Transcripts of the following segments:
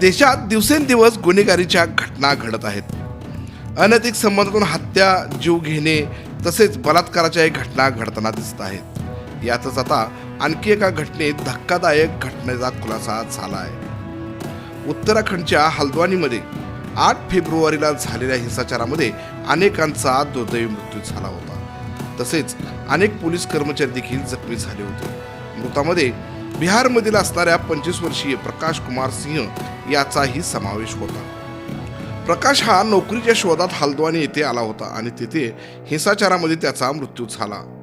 देशात दिवसेंदिवस गुन्हेगारीच्या घटना घडत आहेत. अनैतिक संबंधातून हत्या जीव घेणे तसेच बलात्काराच्याही घटना घडताना दिसत आहेत. यातच आता आणखी एका घटनेत धक्कादायक घटनेचा खुलासा झाला आहे उत्तराखंडच्या हल्द्वानीमध्ये आठ फेब्रुवारीला झालेल्या हिंसाचारामध्ये अनेकांचा दुर्दैवी मृत्यू झाला होता. तसेच अनेक पोलीस कर्मचारी देखील जखमी झाले होते. मृतामध्ये बिहारमधील असणाऱ्या पंचवीस वर्षीय प्रकाश कुमार सिंह याचाही समावेश होता. प्रकाश हा नोकरीच्या शोधात हल्द्वानी येथे आला होता आणि तेथे हिंसाचारामध्ये त्याचा मृत्यू झाला.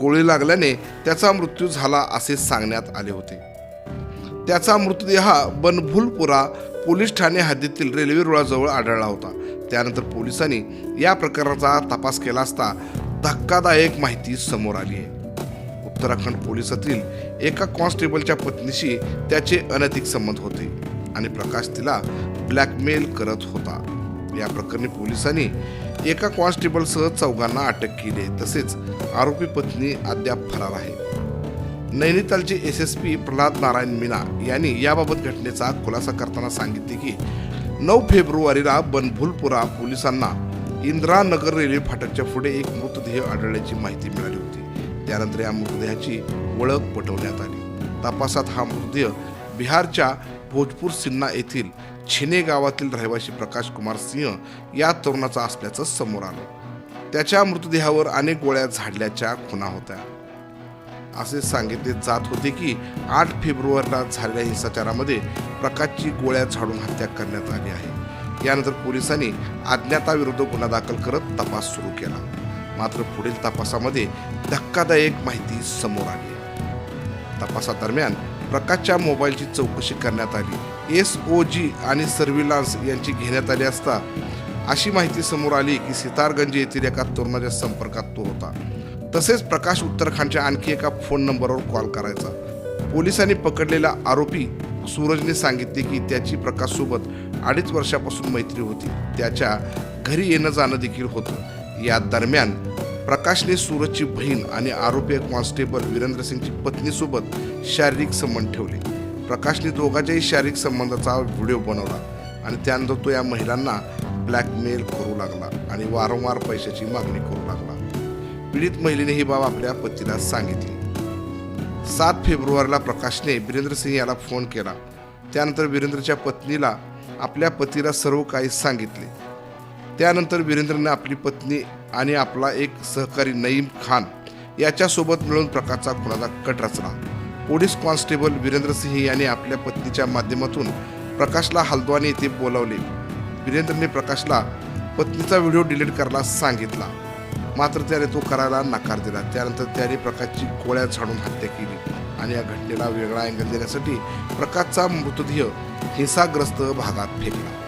गोळी लागल्याने त्याचा मृत्यू झाला असे सांगण्यात आले होते. त्याचा मृतदेह बनभुलपुरा पोलीस ठाणे हद्दीतील रेल्वे रुळाजवळ आढळला होता. त्यानंतर पोलिसांनी या प्रकरणाचा तपास केला असता धक्कादायक माहिती समोर आली आहे. उत्तराखंड पोलिसातील एका कॉन्स्टेबलच्या पत्नीशी त्याचे अनैतिक संबंध होते. आणि प्रकाश तिला ब्लॅकमेल करत होता. या प्रकरणी पोलिसांनी एका कॉन्स्टेबलसह चौघांना अटक केली आहे. तसेच आरोपी पत्नी अद्याप फरार आहे. नैनितालचे S S P Pralhad Narayan Meena यांनी याबाबत घटनेचा खुलासा करताना सांगितले की नऊ फेब्रुवारीला बनभुलपुरा पोलिसांना इंद्रानगर रेल्वे फाटकच्या पुढे एक मृतदेह आढळल्याची माहिती मिळाली होती. त्यानंतर या मृतदेहाची ओळख पटवण्यात आली. तपासात हा मृतदेह बिहारच्या भोजपूर सिन्ना येथील छिने गावातील रहिवासी प्रकाश कुमार सिंह या तरुणाचा असल्याचं समोर आलं. त्याच्या मृतदेहावर अनेक गोळ्या झाडल्याच्या खुणा होत्या. असे सांगितले जात होते की आठ फेब्रुवारीला झालेल्या हिंसाचारामध्ये प्रकाशची गोळ्या झाडून हत्या करण्यात आली आहे. यानंतर पोलिसांनी अज्ञाताविरुद्ध गुन्हा दाखल करत तपास सुरू केला. मात्र पुढील तपासामध्ये धक्कादायक माहिती समोर आली तपासादरम्यान प्रकाशच्या मोबाईलची चौकशी करण्यात आली. एस ओ जी आणि सर्व्हिलान्स यांची घेण्यात आली असता अशी माहिती समोर आली की सितारगंज येथील एका तरुणाच्या संपर्कात तो होता. तसेच प्रकाश उत्तराखंडच्या आणखी एका फोन नंबरवर कॉल करायचा. पोलिसांनी पकडलेला आरोपी सूरजने सांगितले की त्याची प्रकाशसोबत अडीच वर्षापासून मैत्री होती. त्याच्या घरी येणं जाणं देखील होतं. या दरम्यान प्रकाशने सूरजची बहीण आणि आरोपी कॉन्स्टेबल वीरेंद्र सिंगची पत्नीसोबत शारीरिक संबंध ठेवले. प्रकाशने दोघांच्याही शारीरिक संबंधाचा व्हिडिओ बनवला आणि त्यानंतर तो या महिलांना ब्लॅकमेल करू लागला आणि वारंवार पैशाची मागणी करू लागला. पीडित महिलेने ही बाब आपल्या पतीला सांगितली. सात फेब्रुवारीला प्रकाशने वीरेंद्र सिंग याला फोन केला. त्यानंतर वीरेंद्रच्या पत्नीला आपल्या पतीला सर्व काही सांगितले. त्यानंतर वीरेंद्रने आपली पत्नी आणि आपला एक सहकारी नईम खान याच्यासोबत मिळून प्रकाशचा खुनाचा कट रचला. पोलीस कॉन्स्टेबल वीरेंद्र सिंह यांनी आपल्या पत्नीच्या माध्यमातून प्रकाशला हल्द्वानी येथे बोलावले. वीरेंद्रने प्रकाशला पत्नीचा व्हिडिओ डिलीट करायला सांगितला. मात्र त्याने तो करायला नकार दिला. त्यानंतर त्याने प्रकाशची गोळ्या झाडून हत्या केली आणि या घटनेला वेगळा अँगल देण्यासाठी प्रकाशचा मृतदेह हिंसाग्रस्त भागात फेकला.